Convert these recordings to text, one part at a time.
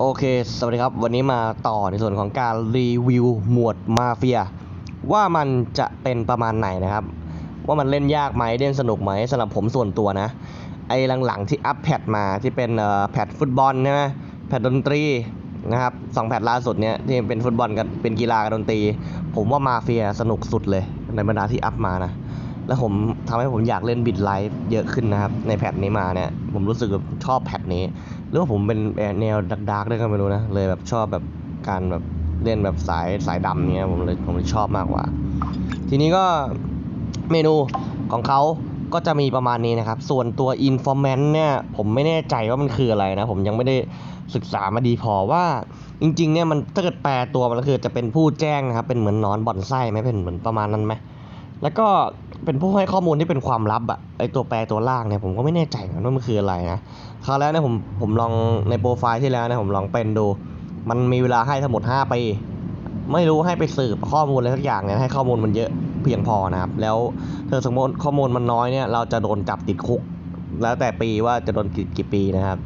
โอเค สวัสดีครับ วันนี้มาต่อในส่วนของการรีวิวหมวดมาเฟีย ว่ามันจะเป็นประมาณไหนนะครับ ว่ามันเล่นยากไหมเล่นสนุกไหมสำหรับผมส่วนตัวนะ ไอ้หลังๆที่อัปแพดมาที่เป็นเอ่อแพดฟุตบอลใช่ไหมแพดดนตรีนะครับสองแพดล่าสุดเนี่ยที่เป็นฟุตบอลกับเป็นกีฬากับดนตรี ผมว่ามาเฟียสนุกสุดเลยในบรรดาที่อัพมานะ แล้วผมทำให้ผมอยากเล่นบิดไลฟ์เยอะขึ้นนะครับ ในแพทนี้มาเนี่ย ผมรู้สึกชอบแพทนี้ หรือว่าผมเป็นแนวดาร์กๆด้วยก็ไม่รู้นะ เลยแบบชอบแบบการแบบเล่นแบบสายสายดำเนี้ยผมเลยผมเลยชอบมากกว่า ทีนี้ก็เมนูของเขาก็จะมีประมาณนี้นะครับ ส่วนตัว Informant เนี่ยผมไม่แน่ใจว่ามันคืออะไรนะ ผมยังไม่ได้ศึกษามาดีพอว่าจริงๆเนี่ยมันถ้าเกิดแปลตัวมันก็คือจะเป็นผู้แจ้งนะครับ เป็นเหมือนนอนบ่อนไส้ไหมเป็นเหมือนประมาณนั้นไหมแล้วก็ เป็นผู้ให้ข้อมูลที่เป็นความลับอะไอตัวแปรตัวล่างเนี่ยผมก็ไม่แน่ใจเหมือนกันว่ามันคืออะไรนะคราวแล้วเนี่ยผมผมลองในโปรไฟล์ที่แล้วเนี่ยผมลองเป็นดู มันมีเวลาให้ทั้งหมด5ปีไม่รู้ให้ไปสืบข้อมูลอะไรสักอย่างเนี่ยให้ข้อมูลมันเยอะเพียงพอนะครับ แล้วถ้าสมมติข้อมูลมันน้อยเนี่ย เราจะโดนจับติดคุก แล้วแต่ปีว่าจะโดนกี่กี่ปีนะครับ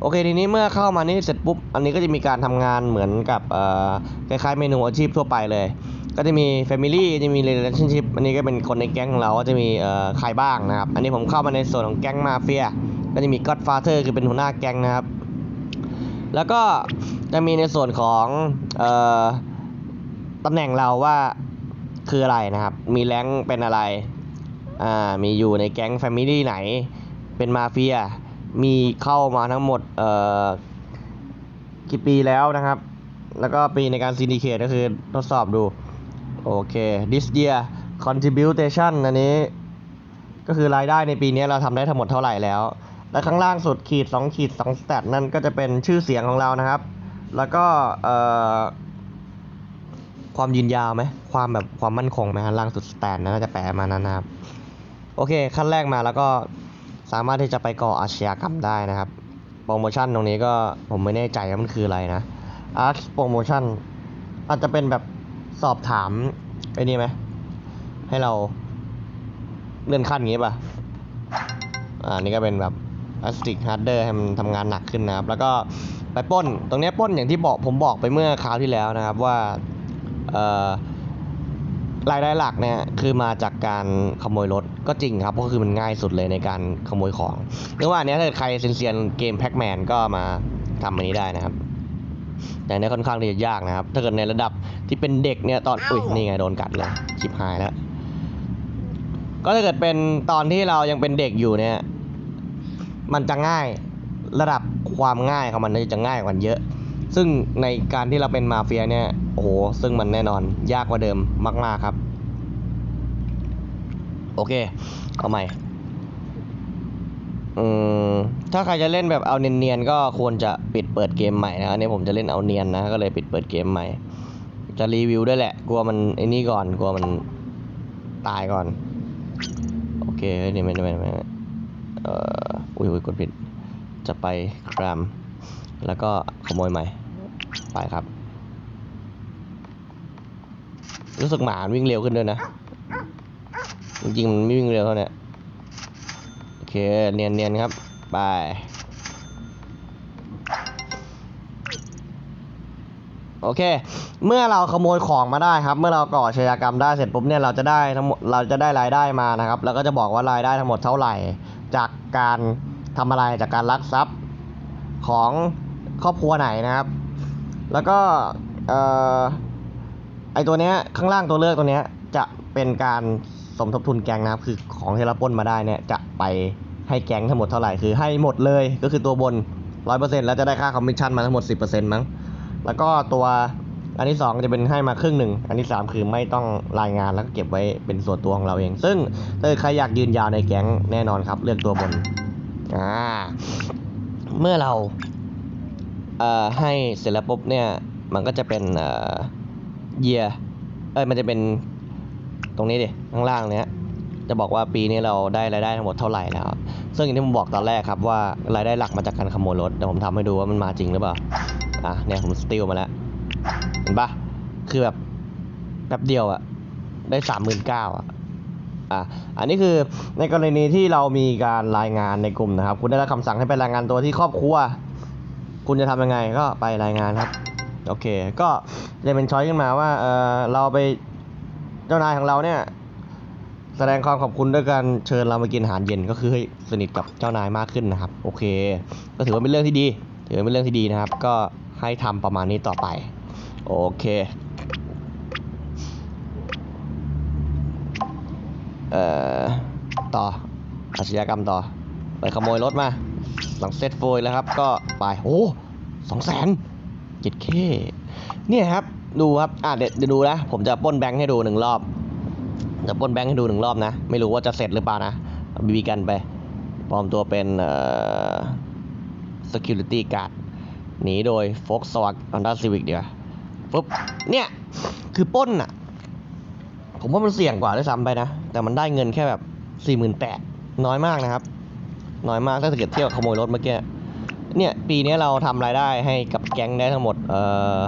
โอเคทีนี้เมื่อเข้ามานี่เสร็จปุ๊บ อันนี้ก็จะมีการทำงานเหมือนกับคล้ายๆเมนูอาชีพทั่วไปเลย ก็จะมี Family จะมี Relationship อันนี้ก็เป็นคนในแก๊งของเราก็จะมีเอ่อใครบ้างนะครับ อันนี้ผมเข้ามาในส่วนของแก๊งมาเฟีย ก็จะมี Godfather คือเป็นหัวหน้าแก๊งนะครับ แล้วก็จะมีในส่วนของเอ่อตำแหน่งเราว่าคืออะไรนะครับ มีแรงเป็นอะไร อ่า มีอยู่ในแก๊ง Family ไหน เป็นมาเฟีย มีเข้ามาทั้งหมดเอ่อกี่ปีแล้วนะครับ แล้วก็ปีในการ syndicate ก็คือทดสอบดู โอเค this year contribution อันนี้ ก็คือรายได้ในปีนี้เราทำได้ทั้งหมดเท่าไหร่แล้ว และข้างล่างสุดขีด2ขีด2 stat นั่นก็จะเป็นชื่อเสียงของเรานะครับ แล้วก็เอ่อความยืนยาวไหมความแบบความมั่นคงไหมฮะล่างสุด stat น่าจะแปลมานั้นนะครับ โอเค ขั้นแรกมาแล้วก็สามารถที่จะไปก่ออาชญากรรมได้นะครับ โปรโมชั่นตรงนี้ก็ผมไม่แน่ใจว่ามันคืออะไรนะ Ask Promotion อาจจะเป็นแบบ สอบถามไอ้นี่ไหมให้เราเลื่อนขั้นอย่างงี้ป่ะ อ่า นี่ก็เป็นแบบ Plastic Harder ให้มันทำงานหนักขึ้นนะครับ แล้วก็ไปป้น ตรงนี้ป้นอย่างที่บอกผมบอกไปเมื่อคราวที่แล้วนะครับว่า เอ่อ รายได้หลักเนี่ยคือมาจากการขโมยรถ ก็จริงครับ ก็คือมันง่ายสุดเลยในการขโมยของหรือว่าอันนี้ถ้าเกิดใครเซียนเกมแพ็กแมนก็มาทำอันนี้ได้นะครับ แต่อันเนี้ยค่อนข้างที่จะยากนะครับ ถ้าเกิดในระดับที่เป็นเด็กเนี่ยตอนอุ้ยนี่ไงโดนกัดเลยชิบหายแล้ว ก็ถ้าเกิดเป็นตอนที่เรายังเป็นเด็กอยู่เนี่ย มันจะง่ายระดับความง่ายของมันจะง่ายกว่าเยอะ ซึ่งในการที่เราเป็นมาเฟียเนี่ยโอ้โหซึ่งมันแน่นอนยากกว่าเดิมมาก ๆครับ โอเค เอาใหม่ อืมถ้าใครจะเล่นแบบเอาเนียนๆก็ควรจะปิดเปิดเกมใหม่นะอันนี้ผมจะเล่นเอาเนียนนะก็เลยปิดเปิดเกมใหม่ จะรีวิวด้วยแหละ กลัวมันไอ้นี่ก่อนกลัวมันตายก่อน โอเคเฮ้ยนี่ไม่ไม่ไม่ไม่เอ่ออุ้ยอุ้ยกดผิด จะไปครามแล้วก็ขโมยใหม่ ไปครับ รู้สึกหมานวิ่งเร็วขึ้นด้วยนะ จริงๆมันไม่วิ่งเร็วเท่านี้ เคเนียนเนียนๆครับ ไป โอเค เมื่อเราขโมยของมาได้ครับ เมื่อเราก่อชญากรรมได้เสร็จปุ๊บเนี่ยเราจะได้ทั้งหมดเราจะได้รายได้มานะครับ แล้วก็จะบอกว่ารายได้ทั้งหมดเท่าไหร่ จากการทำอะไรจากการลักทรัพย์ของครอบครัวไหนนะครับ แล้วก็เอ่อไอตัวเนี้ยข้างล่างตัวเลือกตัวเนี้ยจะเป็นการ สมทบทุนแก๊งนะครับ คือของที่เราปล้นมาได้เนี่ยจะไปให้แก๊งทั้งหมดเท่าไหร่คือให้หมดเลยก็คือตัวบนร้อยเปอร์เซ็นต์แล้วจะได้ค่าคอมมิชชั่นมาทั้งหมดสิบเปอร์เซ็นต์มั้งแล้วก็ตัวอันที่สองจะเป็นให้มาครึ่งหนึ่ง อันที่สามคือไม่ต้องรายงานแล้วก็เก็บไว้เป็นส่วนตัวของเราเอง ซึ่งถ้าใครอยากยืนยาวในแก๊งแน่นอนครับ เลือกตัวบนอ่าเมื่อเราเอ่อให้เสร็จแล้วปุ๊บเนี่ย มันก็จะเป็นเอ่อ year เอ้ยมันจะเป็น ตรงนี้ดิข้างล่างเนี้ยจะบอกว่าปีนี้เราได้รายได้ทั้งหมดเท่าไหร่แล้ว ซึ่งอย่างที่ผมบอกตอนแรกครับว่ารายได้หลักมาจากการขโมยรถแต่ผมทำให้ดูว่ามันมาจริงหรือเปล่าอะเนี่ยผมสติลมาแล้วเห็นปะคือแบบแป๊บเดียวอะได้สามหมื่นเก้าอะอะอันนี้คือในกรณีที่เรามีการรายงานในกลุ่มนะครับ คุณได้รับคำสั่งให้ไปรายงานตัวที่ครอบครัว คุณจะทำยังไงก็ไปรายงานครับ โอเค ก็จะเป็นช้อยขึ้นมาว่าเออเราไป เจ้านายของเราเนี่ย แสดงความขอบคุณด้วยการเชิญเรามากินอาหารเย็นก็คือให้สนิทกับเจ้านายมากขึ้นนะครับ โอเค ก็ถือว่าเป็นเรื่องที่ดี ถือว่าเป็นเรื่องที่ดีนะครับ ก็ให้ทำประมาณนี้ต่อไป โอเคเอ่อต่ออาชญากรรมต่อ ไปขโมยรถมาหลังเซตโฟยแล้วครับ ก็ไปโอ้สองแสนเจิตเคเนี่ยครับ ดูครับ อะเดี๋ยวเดี๋ยวดูนะ ผมจะป้นแบงค์ให้ดูหนึ่งรอบ จะป้นแบงค์ให้ดูหนึ่งรอบนะ ไม่รู้ว่าจะเสร็จหรือเปล่านะบีบีกันไป ปลอมตัวเป็นเอ่อ security guard หนีโดย Volkswagen Honda Civic เดียวาปุ๊บ เนี่ย คือป้นอะผมว่ามันเสี่ยงกว่าด้วยซ้ำไปนะ แต่มันได้เงินแค่แบบสี่หมื่นแปดน้อยมากนะครับ น้อยมากถ้าเกิดเทียบกับขโมยรถเมื่อกี้ เนี่ย ปีนี้เราทำรายได้ให้กับแก๊งได้ทั้งหมด เอ่อ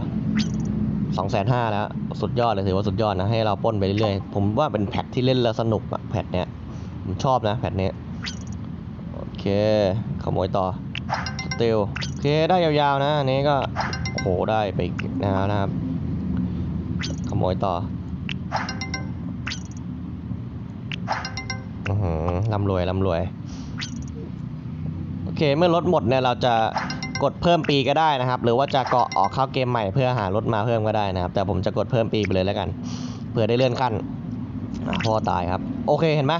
สองแสนห้าแล้ว สุดยอดเลยถือว่าสุดยอดนะ ให้เราป้นไปเรื่อยๆ ผมว่าเป็นแพทที่เล่นแล้วสนุกอะแพทเนี้ย ผมชอบนะแพทเนี้ย โอเค ขโมยต่อสเตลโอเค ได้ยาวๆนะ อันนี้ก็ โอ้โห ได้ไปอีกนะครับ ขโมยต่ออือหือร่ำรวยร่ำรวย โอเค เมื่อรถหมดเนี่ย เราจะ กดเพิ่มปีก็ได้นะครับ หรือว่าจะเกาะออกเข้าเกมใหม่เพื่อหารถมาเพิ่มก็ได้นะครับ แต่ผมจะกดเพิ่มปีไปเลยแล้วกันเผื่อได้เลื่อนขั้นพ่อตายครับโอเคเห็นไหม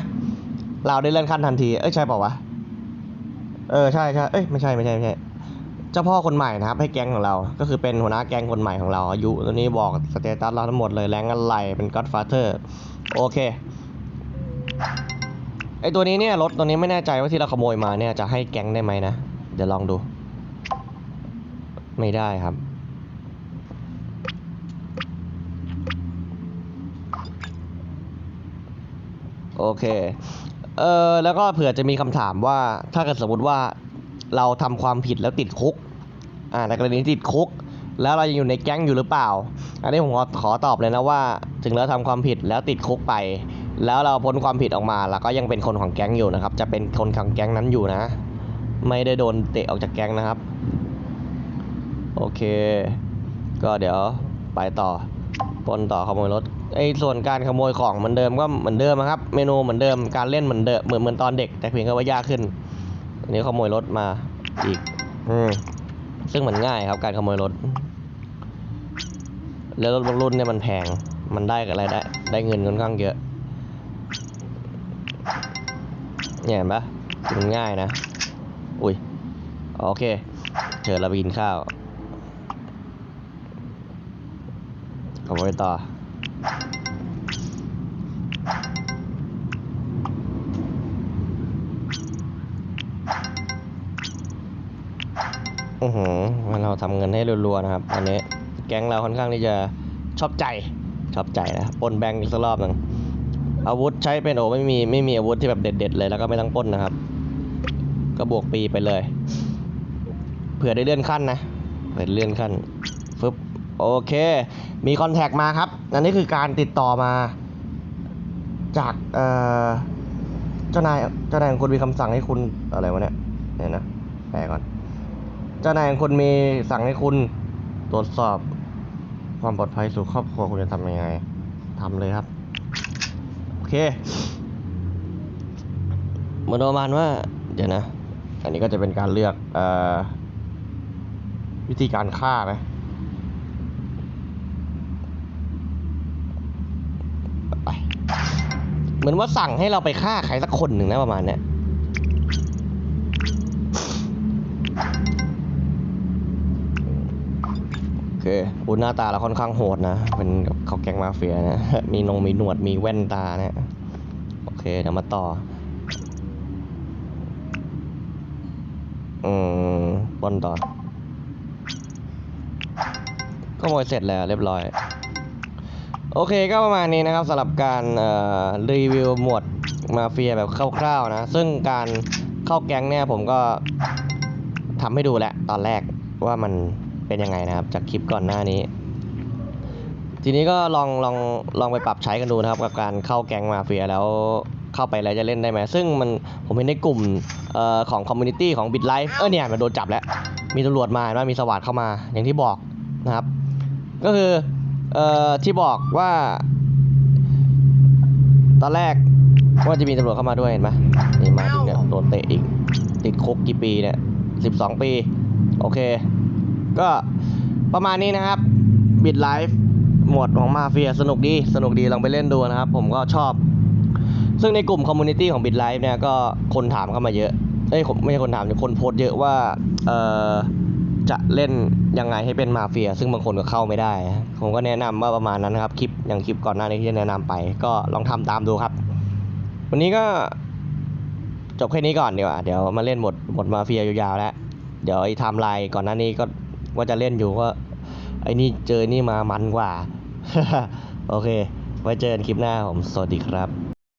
เราได้เลื่อนขั้นทันทีเอ้ยใช่เปล่าวะเออใช่ใช่เอ้ยไม่ใช่ไม่ใช่ไม่ใช่เจ้าพ่อคนใหม่นะครับ ให้แก๊งของเรา ก็คือเป็นหัวหน้าแก๊งคนใหม่ของเรา อายุตัวนี้บอกสเตตัสเราทั้งหมดเลยแรงอะไรเป็น Godfather โอเคไอตัวนี้เนี่ยรถตัวนี้ไม่แน่ใจว่าที่เราขโมยมาเนี่ยจะให้แก๊งได้ไหมนะ เดี๋ยวลองดู ไม่ได้ครับ โอเค เออแล้วก็เผื่อจะมีคำถามว่าถ้าเกิดสมมติว่าเราทำความผิดแล้วติดคุก อ่าในกรณีติดคุก แล้วเรายังอยู่ในแก๊งอยู่หรือเปล่า อันนี้ผมขอขอตอบเลยนะว่า ถึงเราทำความผิดแล้วติดคุกไป แล้วเราพ้นความผิดออกมา แล้วก็ยังเป็นคนของแก๊งอยู่นะครับ จะเป็นคนของแก๊งนั้นอยู่นะ ไม่ได้โดนเตะออกจากแก๊งนะครับ โอเค ก็เดี๋ยวไปต่อปนต่อขโมยรถไอ้ส่วนการขโมยของเหมือนเดิมก็เหมือนเดิมนะครับ เมนูเหมือนเดิมการเล่นเหมือนเดิมเหมือนเหมือนตอนเด็ก แต่เพียงแค่ว่ายากขึ้นอันนี้ขโมยรถมาอีกอืมซึ่งมันง่ายครับการขโมยรถ แล้วรถบางรุ่นเนี่ยมันแพงมันได้กับอะไรได้ ได้เงินค่อนข้างเยอะเนี่ยเห็นปะมันง่ายนะ อุ้ยโอเคเชิญเราไปกินข้าว ขโมยต่ออือหือมันเราทำเงินให้รัวๆนะครับ อันนี้แก๊งเราค่อนข้างที่จะชอบใจชอบใจนะปนแบงค์อีกสักรอบหนึ่งอาวุธใช้เป็นโอไม่มีไม่มีอาวุธที่แบบเด็ด ๆ เลยแล้วก็ไม่ต้องป้นนะครับ ก็บวกปีไปเลย เผื่อได้เลื่อนขั้นนะเผื่อได้เลื่อนขั้น โอเค มีคอนแทคมาครับ อันนี้คือการติดต่อมา จากเอ่อเจ้านายเจ้านายของคุณมีคำสั่งให้คุณอะไรวะเนี่ยเดี๋ยนะแปลก่อน เจ้านายของคุณมีสั่งให้คุณตรวจสอบความปลอดภัยสู่ครอบครัวคุณจะทำยังไงทำเลยครับ โอเคเหมือนประมาณว่า เดี๋ยวนะ อันนี้ก็จะเป็นการเลือกอวิธีการฆ่านะ ไป เหมือนว่าสั่งให้เราไปฆ่าใครสักคนหนึ่งนะประมาณเนี้ยโอเคอุยหน้าตาเราค่อนข้างโหดนะ เป็นเขาแก๊งมาเฟียนะ มีนงมีหนวดมีแว่นตาเนี่ยโอเคเดี๋ยวมาต่อ อืมปล้นต่อก็โมยเสร็จแล้วเรียบร้อย โอเคก็ประมาณนี้นะครับสำหรับการรีวิวหมวดมาเฟียแบบคร่าวๆนะ ซึ่งการเข้าแก๊งเนี่ยผมก็ทำให้ดูแหละตอนแรกว่ามันเป็นยังไงนะครับ จากคลิปก่อนหน้านี้ ทีนี้ก็ลองลองลองไปปรับใช้กันดูนะครับ กับการเข้าแก๊งมาเฟียแล้วเข้าไปแล้วจะเล่นได้ไหมซึ่งมันผมเห็นในกลุ่มออของคอมมูนิตี้ของ BitLife เออเนี่ยมันโดนจับแล้ว มีตำรวจมาเห็นว่ามีสวัสดเข้ามาอย่างที่บอกนะครับ ก็คือ เอ่อที่บอกว่า ตอนแรกว่าจะมีตำรวจเข้ามาด้วยเห็นไหมนี่มาถึงเนี่ยโดนเตะอีก ติดคุกกี่ปีเนี่ยสิบสองปี โอเค ก็ประมาณนี้นะครับ บิดไลฟ์หมวดของมาเฟียสนุกดี สนุกดีลองไปเล่นดูนะครับ ผมก็ชอบ ซึ่งในกลุ่มคอมมูนิตี้ของบิดไลฟ์เนี่ยก็คนถามเข้ามาเยอะเอ้ยไม่ใช่คนถามคนโพสต์เยอะว่า เอ่อ จะเล่นยังไงให้เป็นมาเฟีย ซึ่งบางคนก็เข้าไม่ได้ ผมก็แนะนำว่าประมาณนั้นนะครับ คลิปอย่างคลิปก่อนหน้านี้ที่จะแนะนำไป ก็ลองทำตามดูครับ วันนี้ก็จบแค่นี้ก่อนดีกว่า เดี๋ยวมาเล่นบทบทมาเฟียยาวๆแล้ว เดี๋ยวไอ้ไทม์ไลน์ก่อนหน้านี้ก็ว่าจะเล่นอยู่ก็ไอ้นี่เจอนี่มามันกว่า โอเค ไว้เจอกันคลิปหน้าผม สวัสดีครับ